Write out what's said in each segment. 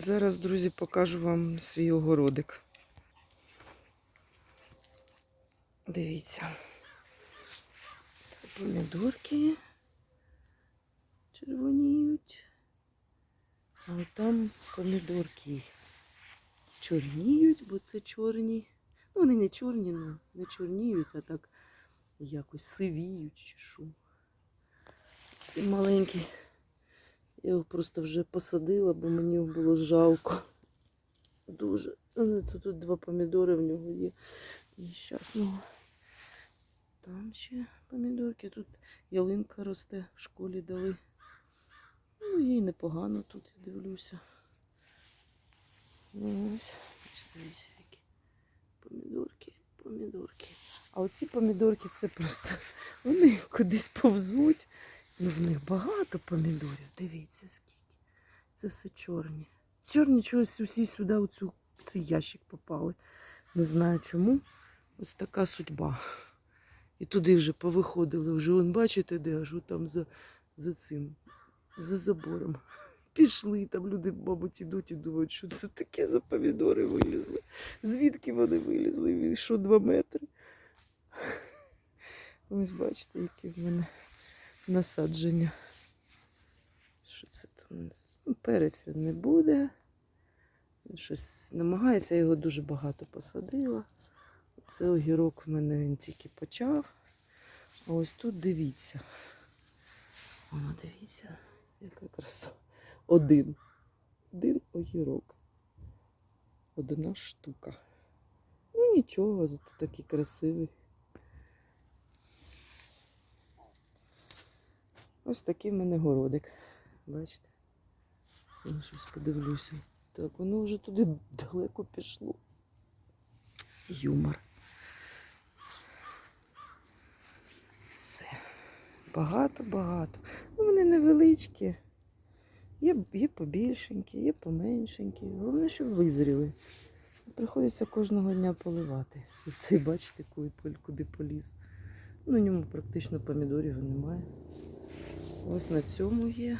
Зараз, друзі, покажу вам свій огородик. Дивіться. Це помідорки. Червоніють. А там помідорки чорніють, бо це чорні. Ну, вони не чорні, ну, не чорніють, а так якось сивіють чи що. Ці маленькі. Я його просто вже посадила, бо мені його було жалко. Дуже. Ну, Тут, тут два помідори в нього є. Нещасного. Там ще помідорки. Тут ялинка росте, в школі дали. Ну, їй непогано тут, я дивлюся. Ну, Ось, дивіться, помідорки, помідорки. А оці помідорки це просто вони кудись повзуть. Ну, в них багато помідорів. Дивіться, скільки. Це все чорні. Чорні чогось усі сюди у цю, в цей ящик попали. Не знаю чому. Ось така судьба. І туди вже повиходили. Вже вон, бачите, де аж там за, за цим, за забором. Пішли, там люди, мабуть, ідуть і думають, що це таке за помідори вилізли. Звідки вони вилізли? І Що два метри? Ось бачите, які в мене насадження. Що це там? Ну, Перець він не буде. Він щось намагається, я його дуже багато посадила. Це огірок в мене він тільки почав. А ось тут дивіться. Воно дивіться, яка краса. Один. Один огірок. Одна штука. Ну нічого, зато такий красивий. Ось такий в мене городик. Бачите? Я щось подивлюся. Так, воно вже туди далеко пішло. Юмор. Все. Багато-багато. Ну, вони невеличкі. Є, є побільшенькі, є поменшенькі. Головне, щоб визріли. Приходиться кожного дня поливати. Оцей, бачите, кубі поліз. Ну, ньому практично помідорів немає. Ось на цьому є.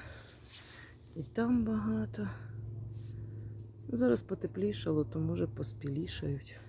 І там багато. Зараз потеплішало, то може поспілішають.